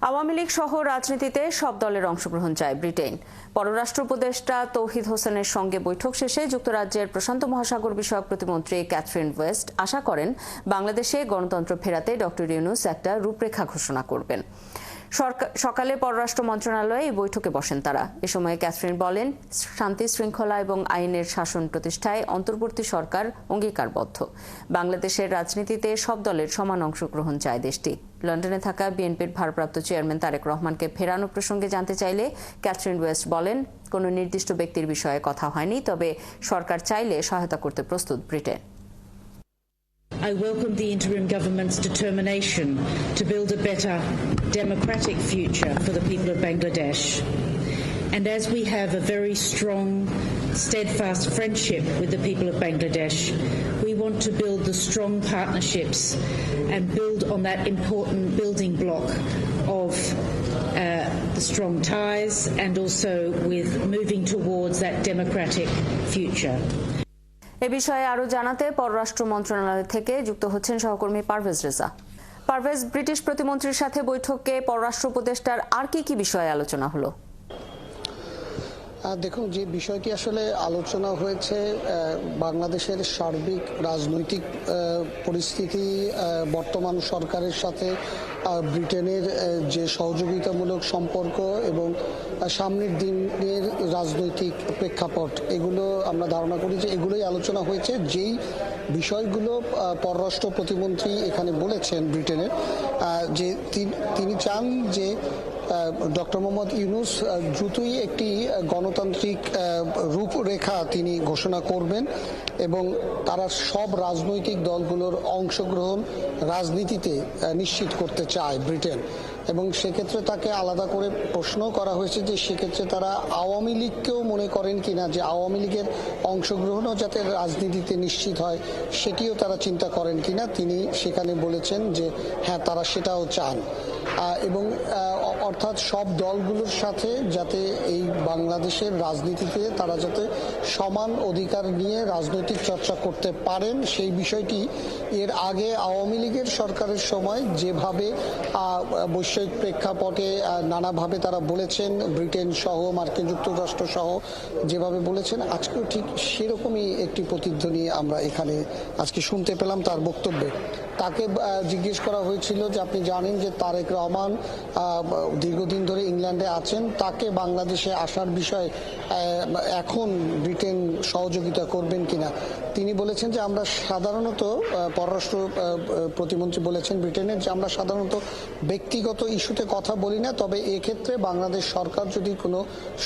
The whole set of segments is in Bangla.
আওয়ামী লীগ সহ রাজনীতিতে সব দলের অংশগ্রহণ চায় ব্রিটেন। পররাষ্ট্র উপদেষ্টা তৌহিদ হোসেনের সঙ্গে বৈঠক শেষে যুক্তরাজ্যের প্রশান্ত মহাসাগর বিষয়ক প্রতিমন্ত্রী ক্যাথরিন ওয়েস্ট আশা করেন, বাংলাদেশে গণতন্ত্র ফেরাতে ডক্টর ইউনুস একটা রূপরেখা ঘোষণা করবেন। সকালে পররাষ্ট্র মন্ত্রণালয়ে এই বৈঠকে বসেন তারা। এ সময় ক্যাথরিন বলেন, শান্তি শৃঙ্খলা এবং আইনের শাসন প্রতিষ্ঠায় অন্তর্বর্তী সরকার অঙ্গীকারবদ্ধ। বাংলাদেশের রাজনীতিতে সব দলের সমান অংশগ্রহণ চায় দেশটি। লন্ডনে থাকা বিএনপির ভারপ্রাপ্ত চেয়ারম্যান তারেক রহমানকে ফেরানো প্রসঙ্গে জানতে চাইলে ক্যাথরিন ওয়েস্ট বলেন, কোনো নির্দিষ্ট ব্যক্তির বিষয়ে কথা হয়নি, তবে সরকার চাইলে সহায়তা করতে প্রস্তুত Britain. I welcome the interim government's determination to build a better democratic future for the people of Bangladesh. And as we have a very strong, steadfast friendship with the people of Bangladesh, we want to build the strong partnerships and build on that important building block of uh, the strong ties and also with moving towards that democratic future. এ বিষয়ে আরও জানাতে পররাষ্ট্র মন্ত্রণালয় থেকে যুক্ত হচ্ছেন সহকর্মী পারভেজ রেজা। পারভেজ, ব্রিটিশ প্রতিমন্ত্রীর সাথে বৈঠকে পররাষ্ট্র উপদেষ্টার আর কি কি বিষয়ে আলোচনা হলো? দেখুন, যে বিষয়টি আসলে আলোচনা হয়েছে বাংলাদেশের সার্বিক রাজনৈতিক পরিস্থিতি বর্তমান সরকারের সাথে ব্রিটেনের যে সহযোগিতামূলক সম্পর্ক এবং সামনের দিনের রাজনৈতিক প্রেক্ষাপট, এগুলো আমরা ধারণা করি যে এগুলোই আলোচনা হয়েছে। যেই বিষয়গুলো পররাষ্ট্র প্রতিমন্ত্রী এখানে বলেছেন ব্রিটেনের যে তিন- চান যে ডক্টর মোহাম্মদ ইউনুস দ্রুতই একটি গণতান্ত্রিক রূপরেখা তিনি ঘোষণা করবেন এবং তারা সব রাজনৈতিক দলগুলোর অংশগ্রহণ রাজনীতিতে নিশ্চিত করতে চায় ব্রিটেন। এবং সেক্ষেত্রে তাকে আলাদা করে প্রশ্ন করা হয়েছে যে সেক্ষেত্রে তারা আওয়ামী লীগকেও মনে করেন কিনা যে আওয়ামী লীগের অংশগ্রহণও যাতে রাজনীতিতে নিশ্চিত হয়, সেটিও তারা চিন্তা করেন কিনা। তিনি সেখানে বলেছেন যে হ্যাঁ তারা সেটাও চান। এবং অর্থাৎ সব দলগুলোর সাথে যাতে এই বাংলাদেশের রাজনীতিতে তারা যাতে সমান অধিকার নিয়ে রাজনৈতিক চর্চা করতে পারেন, সেই বিষয়টি এর আগে আওয়ামী লীগের সরকারের সময় যেভাবে বৈষয়িক প্রেক্ষাপটে নানাভাবে তারা বলেছেন, ব্রিটেন সহ, মার্কিন যুক্তরাষ্ট্র সহ যেভাবে বলেছেন, আজকেও ঠিক সেরকমই একটি প্রতিধ্বনি আমরা এখানে আজকে শুনতে পেলাম তার বক্তব্যে। তাকে জিজ্ঞেস করা হয়েছিল যে আপনি জানেন যে তারেক রহমান দীর্ঘদিন ধরে ইংল্যান্ডে আছেন। তাকে বাংলাদেশে আসার বিষয়ে এখন ব্রিটেন সহযোগিতা করবেন কিনা? তিনি বলেছেন যে আমরা সাধারণত পররাষ্ট্র প্রতিমন্ত্রী বলেছেন ব্রিটেনের যে আমরা সাধারণত ব্যক্তিগত ইস্যুতে কথা বলি না, তবে এক্ষেত্রে বাংলাদেশ সরকার যদি কোনো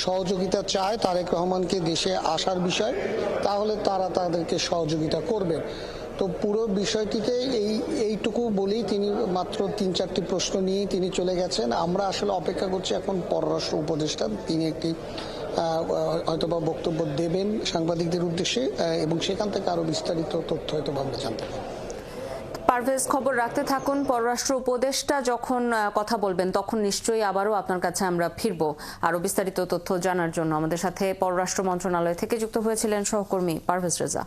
সহযোগিতা চায় তারেক রহমানকে দেশে আসার বিষয়, তাহলে তারা তাদেরকে সহযোগিতা করবেন। তো পুরো বিষয়টিতে এই এইটুকু বলেই তিনি মাত্র তিন চারটি প্রশ্ন নিয়েই তিনি চলে গেছেন। আমরা আসলে অপেক্ষা করছি এখন পররাষ্ট্র উপদেষ্টা তিনি একটি আহ, হয়তোবা বক্তব্য দেবেন সাংবাদিকদের উদ্দেশ্যে এবং সেখান থেকে আরও বিস্তারিত তথ্য হয়তো আমরা জানতে পারব। পারভেজ খবর রাখতে থাকুন পররাষ্ট্র উপদেষ্টা যখন কথা বলবেন তখন নিশ্চয়ই আবারও আপনার কাছে আমরা ফিরবো। আরও বিস্তারিত তথ্য জানার জন্য আমাদের সাথে পররাষ্ট্র মন্ত্রণালয় থেকে যুক্ত হয়েছিলেন সহকর্মী পারভেজ রেজা।